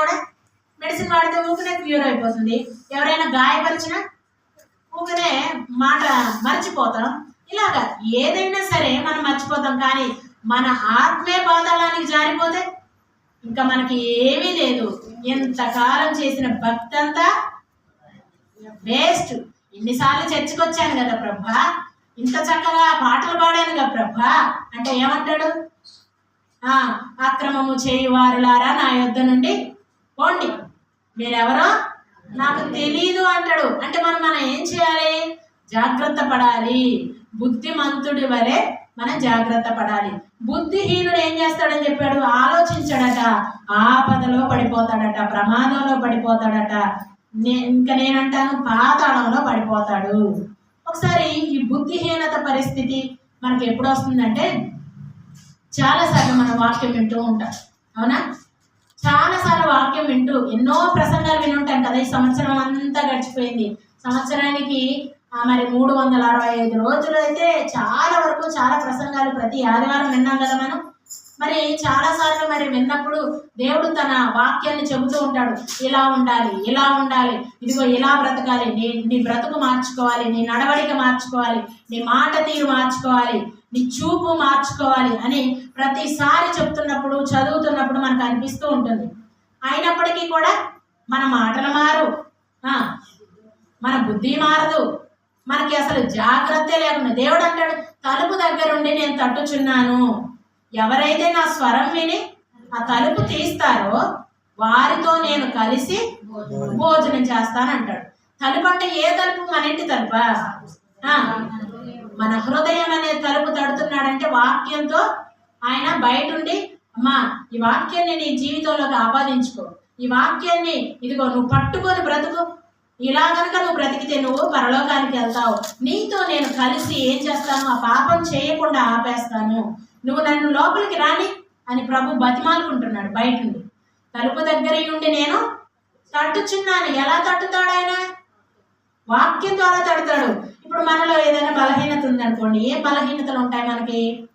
కూడా మెడిసిన్ వాడితే ఊకనే క్యూర్ అయిపోతుంది. ఎవరైనా గాయపరిచిన ఊకనే మాట మర్చిపోతాం. ఇలాగా ఏదైనా సరే మనం మర్చిపోతాం కానీ మన ఆత్మే పాతాళానికి జారిపోతే ఇంకా మనకి ఏమీ లేదు. ఎంతకాలం చేసిన భక్తి అంతా వేస్ట్. ఇన్నిసార్లు చర్చకు వచ్చాను కదా ప్రభా. ఇంత చక్కగా పాటలు పాడాను కదా ప్రభా. అంటే ఏమంటాడు? ఆ అక్రమము చేయువారులారా నా యొద్ద నుండి పోండి. మీరెవరో? నాకు తెలీదు అంటాడు. అంటే మనం మనం ఏం చేయాలి? జాగ్రత్త పడాలి. బుద్ధిమంతుడి వలె మనం జాగ్రత్త పడాలి. బుద్ధిహీనుడు ఏం చేస్తాడని చెప్పాడు? ఆలోచించాడట. ఆపదలో పడిపోతాడట ప్రమాదంలో పడిపోతాడట. నే- ఇంకా నేనంటాను పాతాళంలో పడిపోతాడు. ఒకసారి ఈ బుద్ధిహీనత పరిస్థితి మనకి ఎప్పుడు వస్తుందంటే చాలాసార్లు మన వాక్యం వింటూ ఉంటాం. అవునా? చాలాసార్లు వాక్యం వింటూ ఎన్నో ప్రసంగాలు వినుంటాం కదా ఈ సంవత్సరం అంతా గడిచిపోయింది. సంవత్సరానికి మరి మూడు వందల అరవై ఐదు రోజులు అయితే చాలా వరకు చాలా ప్రసంగాలు ప్రతి ఆదివారం విన్నాం కదా మనం. మరి చాలా సార్లు మరి విన్నప్పుడు దేవుడు తన వాక్యాన్ని చెబుతూ ఉంటాడు ఇలా ఉండాలి ఇలా ఉండాలి ఇదిగో ఇలా బ్రతకాలి నీ నీ బ్రతుకు మార్చుకోవాలి నీ నడవడిక మార్చుకోవాలి నీ మాట తీరు మార్చుకోవాలి నీ చూపు మార్చుకోవాలి అని ప్రతిసారి చెప్తున్నప్పుడు చదువుతున్నప్పుడు మనకు అనిపిస్తూ ఉంటుంది. అయినప్పటికీ కూడా మన మాటలు మారు. మన బుద్ధి మారదు. మనకి అసలు జాగ్రత్త లేకుండా దేవుడు అంటాడు తలుపు దగ్గరుండి నేను తట్టుచున్నాను. ఎవరైతే నా స్వరం విని ఆ తలుపు తీస్తారో వారితో నేను కలిసి భోజనం చేస్తాను అంటాడు తలుపు అంటే ఏ తలుపు? మన ఇంటి తలుపా? మన హృదయం అనే తలుపు తడుతున్నాడంటే వాక్యంతో ఆయన బయటుండి అమ్మా ఈ వాక్యాన్ని నీ జీవితంలోకి ఆపాదించుకో. ఈ వాక్యాన్ని ఇదిగో నువ్వు పట్టుకొని బ్రతుకు. ఇలా కనుక నువ్వు బ్రతికితే నువ్వు పరలోకానికి వెళ్తావు. నీతో నేను కలిసి ఏం చేస్తాను? ఆ పాపం చేయకుండా ఆపేస్తాను. నువ్వు నన్ను లోపలికి రాని అని ప్రభు బతిమాలుకుంటున్నాడు బయట నుండి. తలుపు దగ్గర ఉండి నేను తట్టుచున్నాను. ఎలా తట్టుతాడు ఆయన? వాక్యం ద్వారా తడతాడు. ఇప్పుడు మనలో ఏదైనా బలహీనత ఉందనుకోండి ఏ బలహీనతలు ఉంటాయి మనకి?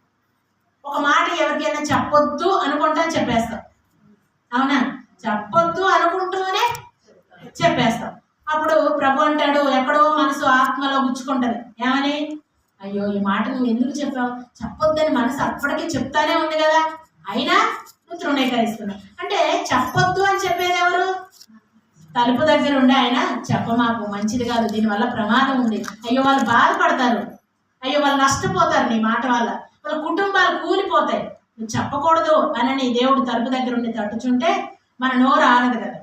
ఒక మాట ఎవరికైనా చెప్పొద్దు అనుకుంటా చెప్పేస్తాం. అవునా? చెప్పొద్దు అనుకుంటూనే చెప్పేస్తాం. అప్పుడు ప్రభు అంటాడు ఎక్కడో మనసు ఆత్మలో గుచ్చుకుంటది. ఏమని? అయ్యో ఈ మాట నువ్వు ఎందుకు చెప్పావు? చెప్పొద్దని మనసు అప్పటికి చెప్తానే ఉంది కదా. అయినా నువ్వు తృణీకరిస్తున్నావు. అంటే చెప్పొద్దు అని చెప్పేది ఎవరు? తలుపు దగ్గర ఉండే ఆయన చెప్పమాకు మంచిది కాదు దీనివల్ల ప్రమాదం ఉంది. అయ్యో వాళ్ళు బాధపడతారు. అయ్యో వాళ్ళు నష్టపోతారు నీ మాట వల్ల. వాళ్ళ కుటుంబాలు కూలిపోతాయి. నువ్వు చెప్పకూడదు అని నీ దేవుడు తలుపు దగ్గర ఉండి తట్టుచుంటే మన నోరు ఆనదు కదా.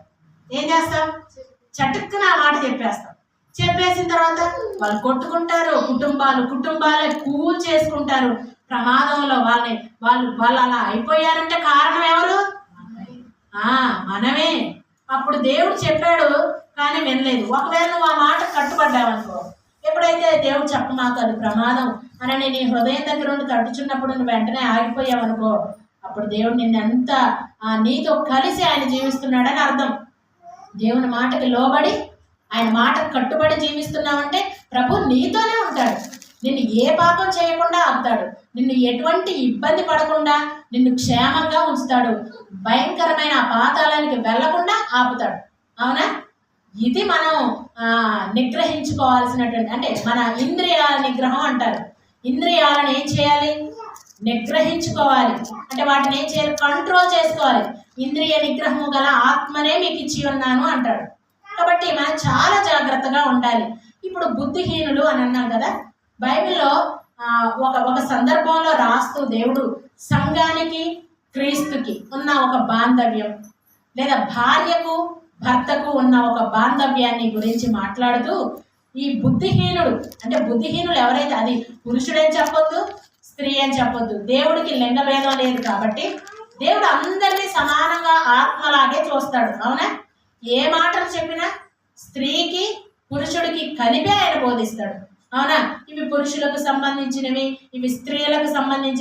ఏం చేస్తాం? చటుక్కున ఆ మాట చెప్పేస్తాం. చెప్పేసిన తర్వాత వాళ్ళు కొట్టుకుంటారు కుటుంబాలు కుటుంబాలే కూల్ చేసుకుంటారు. ప్రమాదంలో వాళ్ళని వాళ్ళు వాళ్ళు అలా అయిపోయారంటే కారణం ఎవరు? ఆ మనమే. అప్పుడు దేవుడు చెప్పాడు కానీ వినలేదు. ఒకవేళ నువ్వు ఆ మాట కట్టుబడ్డావనుకో ఎప్పుడైతే దేవుడు చెప్పమాక అది ప్రమాదం అని నీ హృదయం దగ్గర ఉండి తట్టుచున్నప్పుడు నువ్వు వెంటనే ఆగిపోయావనుకో అప్పుడు దేవుడు నిన్ను ఎంత ఆ, నీతో కలిసి ఆయన జీవిస్తున్నాడని అర్థం. దేవుని మాటకి లోబడి ఆయన మాటకు కట్టుబడి జీవిస్తున్నావంటే ప్రభు నీతోనే ఉంటాడు. నిన్ను ఏ పాపం చేయకుండా ఆపుతాడు. నిన్ను ఎటువంటి ఇబ్బంది పడకుండా నిన్ను క్షేమంగా ఉంచుతాడు. భయంకరమైన ఆ పాతాళానికి వెళ్ళకుండా ఆపుతాడు. అవునా? ఇది మనం నిగ్రహించుకోవాల్సినటువంటి అంటే మన ఇంద్రియాల నిగ్రహం అంటారు. ఇంద్రియాలను ఏం చేయాలి? నిగ్రహించుకోవాలి. అంటే వాటిని ఏం చేయాలి? కంట్రోల్ చేసుకోవాలి. ఇంద్రియ నిగ్రహము గల ఆత్మనే మీకు ఇచ్చి ఉన్నాను అంటాడు. కాబట్టి మనం చాలా జాగ్రత్తగా ఉండాలి. ఇప్పుడు బుద్ధిహీనులు అని అన్నాం కదా బైబిల్లో ఒక ఒక సందర్భంలో రాస్తూ దేవుడు సంఘానికి క్రీస్తుకి ఉన్న ఒక బాంధవ్యం లేదా భార్యకు భర్తకు ఉన్న ఒక బాంధవ్యాన్ని గురించి మాట్లాడుతూ ఈ బుద్ధిహీనుడు అంటే బుద్ధిహీనుడు ఎవరైతే అది పురుషుడని చెప్పొద్దు స్త్రీ అని చెప్పొద్దు. దేవుడికి లింగభేదం లేదు కాబట్టి దేవుడు అందరినీ సమానంగా ఆత్మలాగే చూస్తాడు. అవునా? ఏ మాటలు చెప్పినా స్త్రీకి పురుషుడికి కలిపే ఆయన బోధిస్తాడు. అవునా? ఇవి పురుషులకు సంబంధించినవి ఇవి స్త్రీలకు సంబంధించిన